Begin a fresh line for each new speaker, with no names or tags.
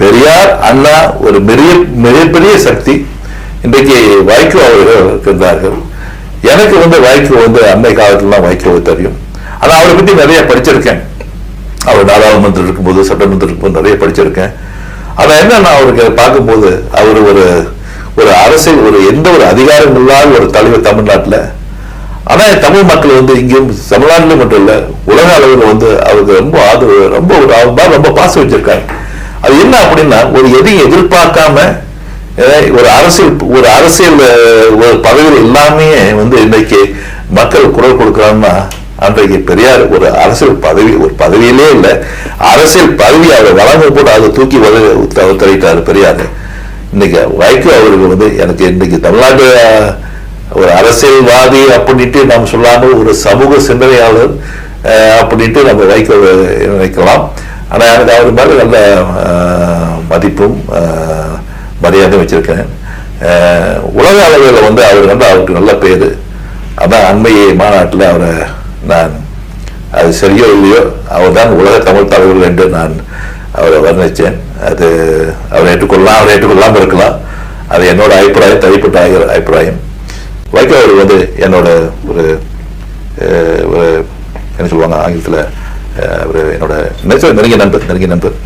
பெரியார் அண்ணா ஒரு பெரிய மிகப்பெரிய சக்தி. இன்றைக்கு வைகோ அவர்கள் இருந்தார்கள் எனக்கு வந்து வைகோ வந்து அன்னை காலத்துலலாம் வைகோ தெரியும். ஆனால் அவரை பற்றி நிறைய படிச்சிருக்கேன். அவர் நாடாளுமன்றம் இருக்கும்போது சட்டமன்றம் இருக்கும்போது நிறைய படிச்சிருக்கேன். ஆனால் என்ன நான் அவருக்கு பார்க்கும்போது அவர் ஒரு ஒரு அரசியல் ஒரு எந்த ஒரு அதிகாரம் இல்லாத ஒரு தலைவர் தமிழ்நாட்டில். ஆனால் தமிழ் மக்கள் வந்து இங்கேயும் தமிழ்நாட்டிலும் மட்டும் இல்லை உலக அளவில் வந்து அவருக்கு ரொம்ப ஆதரவு ரொம்ப ஒரு ரொம்ப பாசம் வச்சிருக்காங்க அது என்ன அப்படின்னா ஒரு எதையும் எதிர்பார்க்காம ஒரு அரசியல் ஒரு அரசியல் ஒரு பதவியில் எல்லாமே வந்து இன்னைக்கு மக்கள் குரல் கொடுக்குறாங்கன்னா அன்றைக்கு பெரியார் ஒரு அரசியல் பதவி ஒரு பதவியிலே இல்லை அரசியல் பதவி அவர் வழங்க போட்டு அதை தூக்கி தள்ளிட்டாரு பெரியார். இன்னைக்கு வைகோ அவர்கள் வந்து எனக்கு இன்னைக்கு தமிழ்நாட்டு ஒரு அரசியல்வாதி அப்படின்ட்டு நாம் சொல்லாமல் ஒரு சமூக சிந்தனையாளர் அப்படின்ட்டு நம்ம வைகோ நினைக்கலாம். ஆனால் எனக்கு அவர் மேலே நல்ல மதிப்பும் மரியாதையும் வச்சிருக்கேன் உலக அளவில் வந்து அவர் வந்து அவருக்கு நல்ல பேர். அதான் அண்மை மாநாட்டில் அவரை நான் அது சரியோ இல்லையோ அவர் தான் உலக தமிழ் தலைவர்கள் என்று நான் அவரை வர்ணித்தேன். அது அவரை ஏற்றுக்கொள்ளலாம் அவரை ஏற்றுக்கொள்ளாமல் இருக்கலாம். அது என்னோட அபிப்பிராயம் தனிப்பட்ட அபி- அபிப்பிராயம். வைகோ அவர் வந்து என்னோட ஒரு ஒரு என்ன சொல்லுவாங்க ஆங்கிலத்தில் ஒரு என்னோட நெருங்கிய நண்பர் நெருங்கிய நண்பர்.